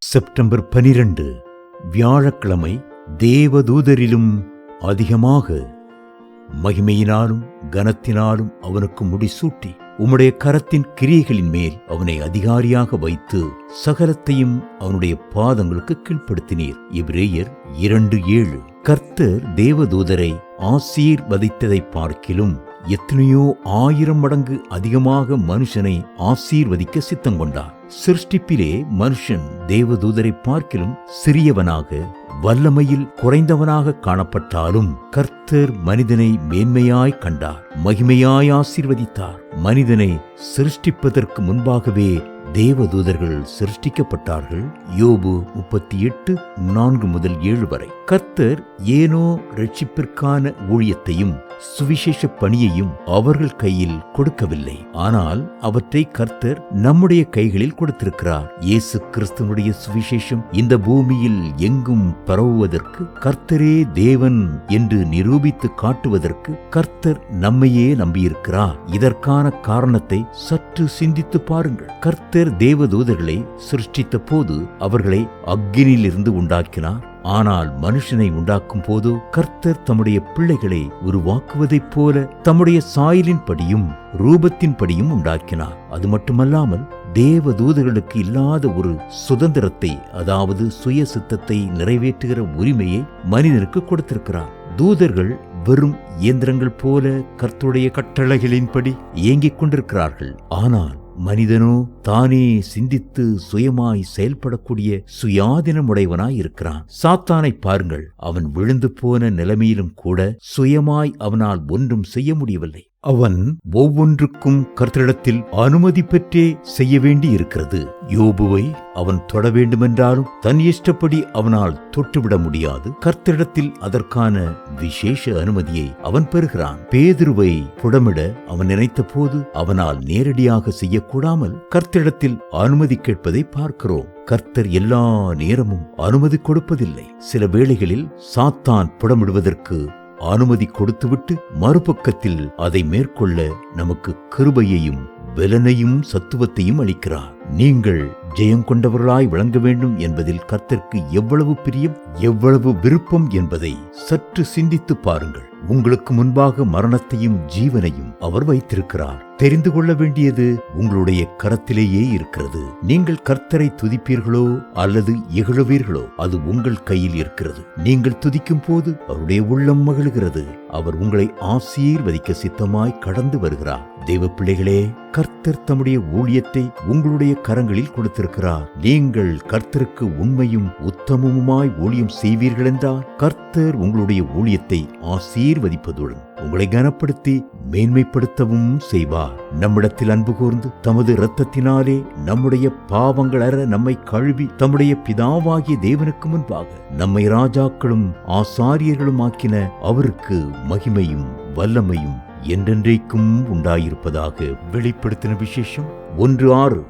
September பனிரெண்டு வியாழக்கிழமை தேவதூதரிலும் அதிகமாக மகிமையினாலும் கனத்தினாலும் அவனுக்கு முடிசூட்டி உம்முடைய கரத்தின் கிரியைகளின் மேல் அவனை அதிகாரியாக வைத்து சகலத்தையும் அவனுடைய பாதங்களுக்கு கீழ்ப்படுத்தினீர். இவ்ரேயர் இரண்டு ஏழு. கர்த்தர் தேவதூதரை ஆசீர்வதித்ததை பார்க்கிலும் எத்தனையோ ஆயிரம் மடங்கு அதிகமாக மனுஷனை ஆசீர்வதிக்க சித்தம் கொண்டார். சிருஷ்டிப்பிலே மனுஷன் தேவதூதரை பார்க்கிலும் சிறியவனாக வல்லமையில் குறைந்தவனாக காணப்பட்டாலும் கர்த்தர் மனிதனை மேன்மையாய் கண்டார் மகிமையாய் ஆசீர்வதித்தார். மனிதனை சிருஷ்டிப்பதற்கு முன்பாகவே தேவதூதர்கள் சிருஷ்டிக்கப்பட்டார்கள் யோபு முப்பத்தி எட்டு நான்கு முதல் ஏழு வரை. கர்த்தர் ஏனோ ரட்சிப்பிற்கான ஊழியத்தையும் சுவிசேஷ பணியையும் அவர்கள் கையில் கொடுக்கவில்லை. ஆனால் அவற்றை கர்த்தர் நம்முடைய கைகளில் கொடுத்திருக்கிறார். இயேசு கிறிஸ்துவனுடைய சுவிசேஷம் இந்த பூமியில் எங்கும் பரவுவதற்கு கர்த்தரே தேவன் என்று நிரூபித்து காட்டுவதற்கு கர்த்தர் நம்மையே நம்பியிருக்கிறார். இதற்கான காரணத்தை சற்று சிந்தித்து பாருங்கள். கர்த்தர் தேவதூதர்களை சிருஷ்டித்த போது அவர்களை அக்னியிலிருந்து உண்டாக்கினார். ஆனால் மனுஷனை உண்டாக்கும் போது கர்த்தர் தம்முடைய பிள்ளைகளை உருவாக்குவதைப் போல தம்முடைய சாயலின் படியும் ரூபத்தின் படியும் உண்டாக்கினார். அது மட்டுமல்லாமல் தேவ தூதர்களுக்கு இல்லாத ஒரு சுதந்திரத்தை அதாவது சுய சித்தத்தை நிறைவேற்றுகிற உரிமையை மனிதனுக்கு கொடுத்திருக்கிறார். தூதர்கள் வெறும் இயந்திரங்கள் போல கர்த்துடைய கட்டளைகளின்படி இயங்கிக் கொண்டிருக்கிறார்கள். ஆனால் மனிதனோ தானே சிந்தித்து சுயமாய் செயல்படக்கூடிய சுயாதீனமுடையவனாய் இருக்கிறான். சாத்தானை பாருங்கள் அவன் விழுந்து போன நிலைமையிலும் கூட சுயமாய் அவனால் ஒன்றும் செய்ய முடியவில்லை. அவன் ஒவ்வொன்றுக்கும் கர்த்தரிடத்தில் அனுமதி பெற்றே செய்ய வேண்டியிருக்கிறது. யோபுவை அவன் தொட வேண்டுமென்றாலும் தன் இஷ்டப்படி அவனால் தொட்டுவிட முடியாது. கர்த்தரிடத்தில் அதற்கான விசேஷ அனுமதியை அவன் பெறுகிறான். பேதுருவை புடமிட அவன் நினைத்த போது அவனால் நேரடியாக செய்யக்கூடாமல் கர்த்தரிடத்தில் அனுமதி கேட்பதை பார்க்கிறோம். கர்த்தர் எல்லா நேரமும் அனுமதி கொடுப்பதில்லை. சில வேளைகளில் சாத்தான் புடமிடுவதற்கு அனுமதி கொடுத்துவிட்டு மறுபக்கத்தில் அதை மேற்கொள்ள நமக்கு கிருபையையும் பலனையும் சத்துவத்தையும் அளிக்கிறார். நீங்கள் ஜெயம் கொண்டவர்களாய் விளங்க வேண்டும் என்பதில் கர்த்தருக்கு எவ்வளவு பிரியம் எவ்வளவு விருப்பம் என்பதை சற்று சிந்தித்து பாருங்கள். உங்களுக்கு முன்பாக மரணத்தையும் ஜீவனையும் அவர் வைத்திருக்கிறார். தெரிந்து கொள்ள வேண்டியது உங்களுடைய கரத்திலேயே இருக்கிறது. நீங்கள் கர்த்தரை துதிப்பீர்களோ அல்லது இகழுவீர்களோ அது உங்கள் கையில் இருக்கிறது. நீங்கள் துதிக்கும் போது அவருடைய உள்ளம் மகிழ்கிறது. அவர் உங்களை ஆசீர்வதிக்க சித்தமாய் கடந்து வருகிறார். தெய்வ பிள்ளைகளே கர்த்தர் தம்முடைய ஊழியத்தை உங்களுடைய கரங்களில் கொடுத்திருக்கிறார். நீங்கள் கர்த்தருக்கு உண்மையும் உத்தமமுமாய் ஊழியம் செய்வீர்கள் என்றால் கர்த்தர் உங்களுடைய ஊழியத்தை ஆசீர்வதிப்பதுடன் உங்களை கனப்படுத்தி மேன்மைப்படுத்தவும் செய்வார். நம்மிடத்தில் அன்பு கூர்ந்து தமது இரத்தத்தினாலே நம்முடைய பாவங்கள் அற நம்மை கழுவி தம்முடைய பிதாவாகிய தேவனுக்கு முன்பாக நம்மை ராஜாக்களும் ஆசாரியர்களும் ஆக்கின அவருக்கு மகிமையும் வல்லமையும் என்றென்றைக்கும் உண்டாயிருப்பதாக வெளிப்படுத்தின விசேஷம் ஒன்று ஆறு.